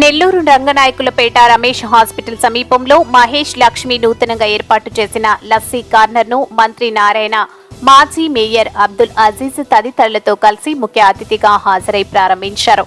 Nellore Ranganayakulapeta Ramesh hospital సమీపంలో మహేష్ లక్ష్మి నూతనంగా ఏర్పాటు చేసిన లస్సీ కార్నర్ను మంత్రి నారాయణ మాజీ మేయర్ అబ్దుల్ అజీజ్ తదితరులతో కలిసి ముఖ్య అతిథిగా హాజరై ప్రారంభించారు.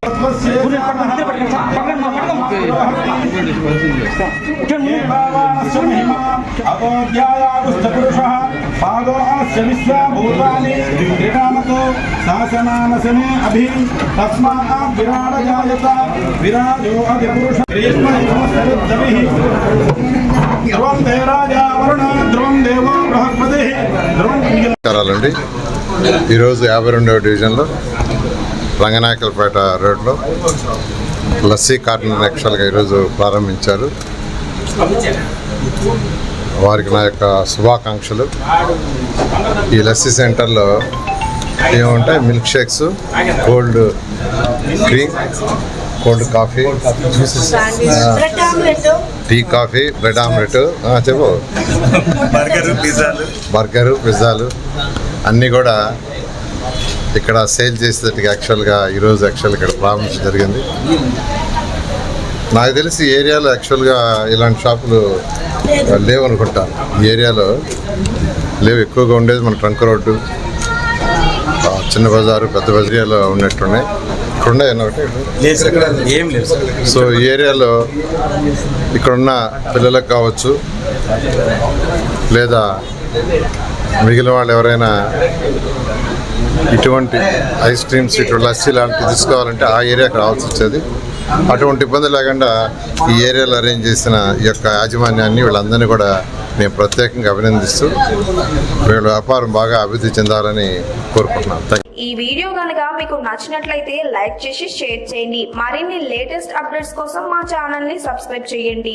అబోధ్యాయాగుష్టపురుషः పాదోహస్య విశ్వభూతాని క్రీడామతో శాసనానశనే అభి తస్మాత్ విరాడ జాయత విరాజో అభి పురుష ధ్రువం దేవరాజా వరుణ ధ్రువం దేవో బృహస్పతి ధ్రువం ఈరోజు యాభై రెండవ డివిజన్లో రంగనాయకలపేట రోడ్లో లస్సీ కార్నర్ యాక్చువల్గా ఈరోజు ప్రారంభించారు. వారికి నా యొక్క శుభాకాంక్షలు. ఈ లస్సీ సెంటర్లో ఏముంటాయి? Milk shakes cold cream cold coffee tea coffee bread omelette చెప్పు. బర్గర్ పిజ్జాలు. బర్గరు పిజ్జాలు అన్నీ కూడా ఇక్కడ సేల్ చేసేటట్టుగా యాక్చువల్గా ఈరోజు యాక్చువల్ ఇక్కడ ప్రారంభించడం జరిగింది. నాకు తెలిసి ఏరియాలో యాక్చువల్గా ఇలాంటి షాపులు లేవు అనుకుంటాను ఈ ఏరియాలో లేవు ఎక్కువగా ఉండేది మన ట్రంక్ రోడ్డు చిన్న బజారు పెద్ద బజారియాలో ఉన్నట్టున్నాయి. ఇక్కడ ఉన్నాయి సో ఈ ఏరియాలో ఇక్కడున్న పిల్లలకు కావచ్చు లేదా మిగిలిన వాళ్ళు ఎవరైనా ఇటువంటి ఐస్ క్రీమ్స్ ఇటువంటి లస్సీ లాంటివి తీసుకోవాలంటే ఆ ఏరియాకి రావాల్సి వచ్చేది. అటువంటి ఇబ్బంది లేకుండా ఈ ఏరియాలో అరేంజ్ చేసిన ఈ యొక్క యాజమాన్యాన్ని వీళ్ళందరినీ కూడా నేను ప్రత్యేకంగా అభినందిస్తూ వీళ్ళ వ్యాపారం బాగా అభివృద్ధి చెందాలని కోరుకుంటున్నాను ఈ వీడియో కనుక మీకు నచ్చినట్లయితే లైక్ చేసి షేర్ చేయండి. మరిన్ని లేటెస్ట్ అప్డేట్స్ కోసం మా ఛానల్ని సబ్స్క్రైబ్ చేయండి.